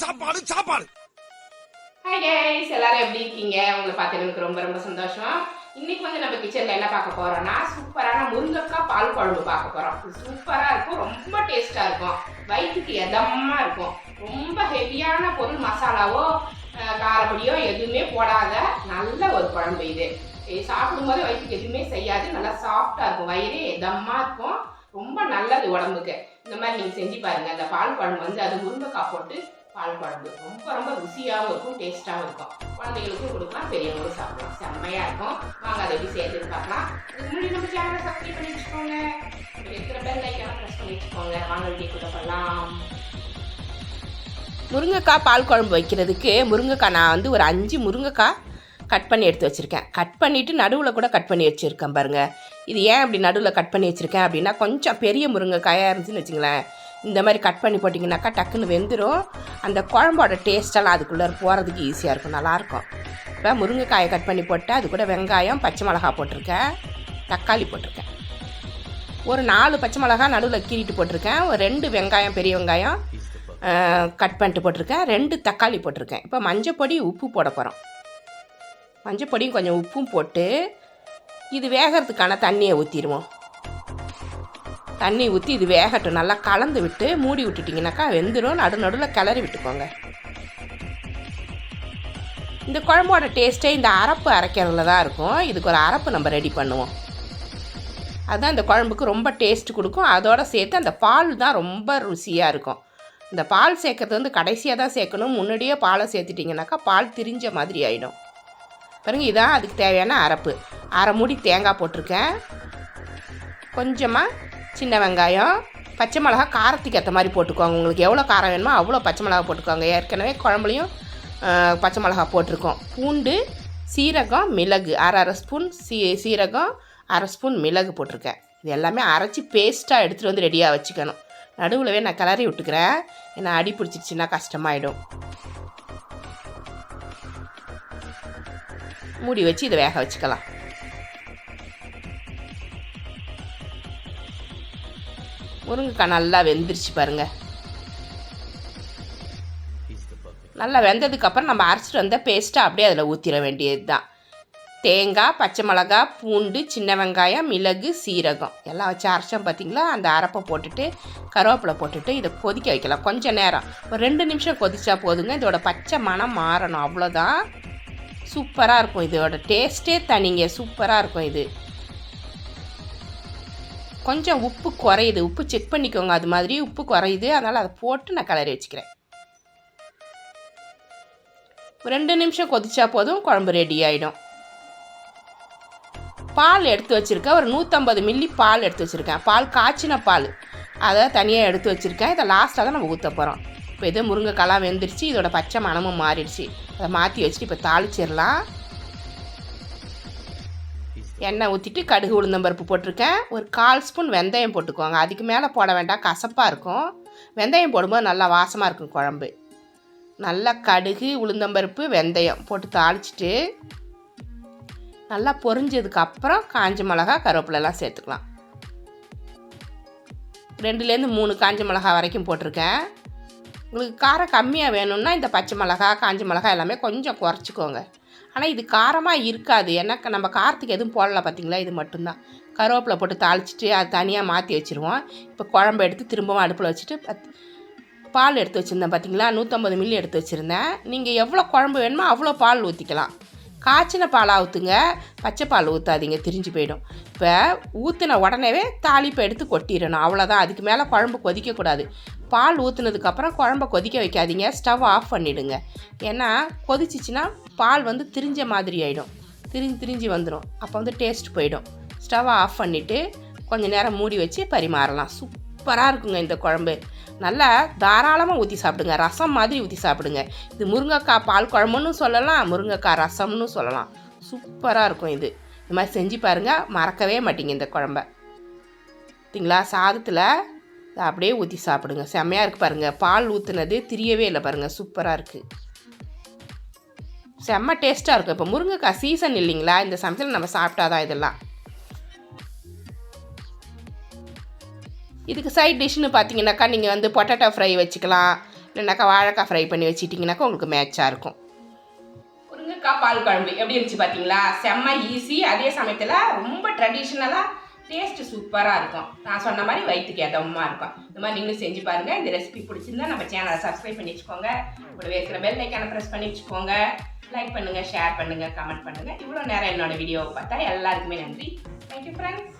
சாப்பாடு சாப்பாடு. Hi guys எல்லாரும் எப்படி இருக்கீங்க? உங்களை பார்த்து எனக்கு ரொம்ப ரொம்ப சந்தோஷம். இன்னைக்கு வந்து நம்ம கிச்சனில் என்ன பார்க்க போறோம்னா சூப்பரான முருங்கக்காய் பால் குழம்பு பார்க்க போறோம். சூப்பராக இருக்கும் ரொம்ப டேஸ்டாக இருக்கும். வயிற்றுக்கு எதமா இருக்கும். ரொம்ப ஹெவியான பொருள் மசாலாவோ காரப்பொடியோ எதுவுமே போடாத நல்ல ஒரு குழம்பு இது. சாப்பிடும் சாப்பிடும்போது வயிற்றுக்கு எதுவுமே செய்யாது. நல்லா சாஃப்டாக இருக்கும். வயிறே எதமா இருக்கும். ரொம்ப நல்லது உடம்புக்கு. இந்த மாதிரி நீங்கள் செஞ்சு பாருங்க. அந்த பால் குழம்பு வந்து அது முருங்கைக்காய் போட்டு பால் குழம்பு ரொம்ப ரொம்ப ருசியாகவும் இருக்கும் டேஸ்ட்டாகவும் இருக்கும். குழந்தைகளுக்கும் கொடுக்கலாம் பெரியவங்களும் சாப்பிடலாம். செம்மையாக இருக்கும். வாங்க அதை எப்படி சேர்த்து பார்க்கலாம். இதுக்கு முன்னாடி நம்ம சேனலை சப்ஸ்கிரைப் பண்ணி வச்சுக்கோங்க. இப்ப இருக்கிற பெல் ஐக்கான ப்ரெஸ் பண்ணி வச்சுக்கோங்க. வாங்க வீடியோக்குள்ள பண்ணலாம் முருங்கைக்காய் பால் குழம்பு வைக்கிறதுக்கு முருங்கைக்காய் நான் வந்து ஒரு அஞ்சு முருங்கைக்காய் கட் பண்ணி எடுத்து வச்சுருக்கேன். கட் பண்ணிவிட்டு நடுவில் கூட கட் பண்ணி வச்சுருக்கேன் பாருங்கள் இது ஏன் அப்படி நடுவில் கட் பண்ணி வச்சுருக்கேன் அப்படின்னா கொஞ்சம் பெரிய முருங்கைக்காயாக இருந்துச்சுன்னு வச்சுங்களேன். இந்த மாதிரி கட் பண்ணி போட்டிங்கனாக்கா டக்குன்னு வெந்துடும் அந்த குழம்போட டேஸ்டெல்லாம் அதுக்குள்ளே போகிறதுக்கு ஈஸியாக இருக்கும். நல்லாயிருக்கும். இப்போ முருங்கைக்காயை கட் பண்ணி போட்டு அது கூட வெங்காயம் பச்சை மிளகா போட்டிருக்கேன். தக்காளி போட்டிருக்கேன். ஒரு நாலு பச்சை மிளகா நடுவில் கீறிட்டு போட்டிருக்கேன். ஒரு ரெண்டு வெங்காயம் பெரிய வெங்காயம் கட் பண்ணிட்டு போட்டிருக்கேன். ரெண்டு தக்காளி போட்டிருக்கேன். இப்போ மஞ்சள் பொடி உப்பு போட போகிறோம் மஞ்சள் பொடியும் கொஞ்சம் உப்பும் போட்டு இது வேகிறதுக்கான தண்ணியை ஊற்றிடுவோம் தண்ணி ஊற்றி இது வேகட்டும். நல்லா கலந்து விட்டு மூடி விட்டுட்டிங்கனாக்கா வெந்துடும் நடு நடுவில் கிளறி விட்டுக்கோங்க. இந்த குழம்போட டேஸ்ட்டே இந்த அரப்பு அரைக்கிறதுல தான் இருக்கும். இதுக்கு ஒரு அரப்பு நம்ம ரெடி பண்ணுவோம். அதுதான் இந்த குழம்புக்கு ரொம்ப டேஸ்ட் கொடுக்கும். அதோட சேர்த்து அந்த பால் தான் ரொம்ப ருசியாக இருக்கும். இந்த பால் சேர்க்கறது வந்து கடைசியாக தான் சேர்க்கணும். முன்னாடியே பாலை சேர்த்துட்டிங்கனாக்கா பால் திரிஞ்ச மாதிரி ஆகிடும் பாருங்கள் இதான் அதுக்கு தேவையான அரப்பு. அரை மூடி தேங்காய் போட்டிருக்கேன். கொஞ்சமாக சின்ன வெங்காயம் பச்சை மிளகா காரத்துக்கு ஏற்ற மாதிரி போட்டுக்கோங்க. உங்களுக்கு எவ்வளோ காரம் வேணுமோ அவ்வளோ பச்சை மிளகா போட்டுக்கோங்க. ஏற்கனவே குழம்புலையும் பச்சை மிளகா போட்டிருக்கோம். பூண்டு சீரகம் மிளகு. அரை அரை ஸ்பூன் சீ சீரகம் அரை ஸ்பூன் மிளகு போட்டிருக்கேன். இது எல்லாமே அரைச்சி பேஸ்ட்டாக எடுத்துகிட்டு வந்து ரெடியாக வச்சுக்கணும். நடுவில்வே நான் கிளறி விட்டுக்கிறேன். ஏன்னா அடி பிடிச்சிருச்சுன்னா கஷ்டமாயிடும். மூடி வச்சு இதை வேக வச்சுக்கலாம். முருங்கைக்காய் நல்லா வெந்துருச்சு பாருங்க. நல்லா வெந்ததுக்கப்புறம் நம்ம அரைச்சிட்டு வந்த பேஸ்ட்டை அப்படியே அதில் ஊற்றிட வேண்டியது தான் தேங்காய் பச்சை மிளகா பூண்டு சின்ன வெங்காயம் மிளகு சீரகம். எல்லாம் வச்சு அரைச்சோம் பார்த்தீங்களா அந்த அரைப்பை போட்டுட்டு கருவேப்பிலை போட்டுட்டு இதை கொதிக்க வைக்கலாம். கொஞ்சம் நேரம். ஒரு ரெண்டு நிமிஷம் கொதிச்சா போதுங்க. இதோட பச்சை மணம் மாறணும். அவ்வளோதான் சூப்பராக இருக்கும். இதோட டேஸ்ட்டே தனிங்க. சூப்பராக இருக்கும் இது. கொஞ்சம் உப்பு குறையுது. உப்பு செக் பண்ணிக்கோங்க. அது மாதிரி உப்பு குறையுது. அதனால் அதை போட்டு நான் கிளறி வச்சுக்கிறேன். ரெண்டு நிமிஷம் கொதிச்சா போதும். குழம்பு ரெடி ஆகிடும் பால் எடுத்து வச்சுருக்கேன். ஒரு நூற்றம்பது மில்லி பால் எடுத்து வச்சுருக்கேன். பால் காய்ச்சின பால். அதை தனியாக எடுத்து வச்சுருக்கேன். இதை லாஸ்ட்டாக தான் நம்ம ஊற்ற போகிறோம் இப்போ இதே முருங்கைக்காலாம் வெந்துருச்சு. இதோட பச்சை மணமும் மாறிடுச்சு. அதை மாற்றி வச்சுட்டு இப்போ தாளிச்சிடலாம். எண்ணெய் ஊற்றிட்டு கடுகு உளுந்தம்பருப்பு போட்டிருக்கேன். ஒரு கால் ஸ்பூன் வெந்தயம் போட்டுக்கோங்க. அதுக்கு மேலே போட வேண்டாம். கசப்பாக இருக்கும். வெந்தயம் போடும்போது நல்லா வாசமாக இருக்கும் குழம்பு. நல்லா கடுகு உளுந்தம்பருப்பு வெந்தயம் போட்டு தாளிச்சிட்டு நல்லா பொறிஞ்சதுக்கு அப்புறம் காஞ்ச மிளகா கருவேப்பிலெல்லாம் சேர்த்துக்கலாம். ரெண்டுலேருந்து மூணு காஞ்ச மிளகா வரைக்கும் போட்டிருக்கேன். உங்களுக்கு காரம் கம்மியாக வேணும்னா இந்த பச்சை மிளகா காஞ்ச மிளகா எல்லாமே கொஞ்சம் குறைச்சிக்கோங்க. ஆனால் இது காரமாக இருக்காது. ஏன்னா நம்ம காரத்துக்கு எதுவும் போடல பார்த்தீங்களா இது மட்டும்தான். கருவேப்பிலை போட்டு தாளிச்சிட்டு அது தனியாக மாற்றி வச்சுருவோம். இப்போ குழம்பு எடுத்து திரும்பவும் அடுப்பில் வச்சுட்டு பால் எடுத்து வச்சுருந்தேன் பார்த்தீங்களா நூற்றம்பது மில்லி எடுத்து வச்சுருந்தேன். நீங்கள் எவ்வளோ குழம்பு வேணுமோ அவ்வளோ பால் ஊற்றிக்கலாம் காய்ச்சின பாலாக ஊற்றுங்க பச்சை பால் ஊற்றாதீங்க திரிஞ்சு போயிடும். இப்போ ஊற்றின உடனேவே தாளிப்பை எடுத்து கொட்டிடணும். அவ்வளோதான் அதுக்கு மேலே குழம்பு கொதிக்கக்கூடாது. பால் ஊற்றுனதுக்கப்புறம் குழம்ப கொதிக்க வைக்காதீங்க. ஸ்டவ் ஆஃப் பண்ணிவிடுங்க ஏன்னா கொதிச்சிச்சின்னா பால் வந்து திரிஞ்ச மாதிரி ஆகிடும் திரிஞ்சு திரிஞ்சு வந்துடும் அப்போ வந்து டேஸ்ட் போயிடும். ஸ்டவ்வை ஆஃப் பண்ணிவிட்டு கொஞ்சம் நேரம் மூடி வச்சு பரிமாறலாம். சூப். சூப்பராக இருக்குங்க இந்த குழம்பு. நல்லா தாராளமாக ஊற்றி சாப்பிடுங்க. ரசம் மாதிரி ஊற்றி சாப்பிடுங்க. இது முருங்கைக்காய் பால் குழம்புன்னு சொல்லலாம் முருங்கைக்காய் ரசம்னு சொல்லலாம். சூப்பராக இருக்கும் இது. இந்த மாதிரி செஞ்சு பாருங்கள் மறக்கவே மாட்டீங்க இந்த குழம்ப. பார்த்தீங்களா சாதத்தில் அப்படியே ஊற்றி சாப்பிடுங்க. செம்மையாக இருக்குது பாருங்கள் பால் ஊற்றுனது திரியவே இல்லை பாருங்கள் சூப்பராக இருக்குது செம்ம டேஸ்ட்டாக இருக்கும் இப்போ முருங்கைக்காய் சீசன் இல்லைங்களா? இந்த சமயத்தில் நம்ம சாப்பிட்டாதான் இதெல்லாம். இதுக்கு சைட் டிஷ்னு பார்த்தீங்கன்னாக்கா நீங்கள் வந்து பொட்டேட்டோ ஃப்ரை வச்சுக்கலாம். இல்லைனாக்கா வாழைக்காய் ஃப்ரை பண்ணி வச்சிட்டிங்கனாக்கா உங்களுக்கு மேட்சாக இருக்கும். முருங்கைக்காய் பால் குழம்பு எப்படி இருந்துச்சு பார்த்தீங்களா செம்ம ஈஸி அதே சமயத்தில் ரொம்ப ட்ரெடிஷ்னலாக டேஸ்ட்டு சூப்பராக இருக்கும். நான் சொன்ன மாதிரி வயிற்றுக்கு எதமாக இருக்கும். இந்த மாதிரி நீங்களும் செஞ்சு பாருங்கள் இந்த ரெசிபி பிடிச்சிருந்தா நம்ம சேனலை சப்ஸ்கிரைப் பண்ணி வச்சுக்கோங்க. கூடவே இருக்கிற பெல் ஐக்கான ப்ரெஸ் பண்ணி வச்சுக்கோங்க. லைக் பண்ணுங்கள் ஷேர் பண்ணுங்கள் கமெண்ட் பண்ணுங்கள் இவ்வளோ நேரம் என்னோட வீடியோவை பார்த்தா எல்லாருக்குமே நன்றி. Thank you friends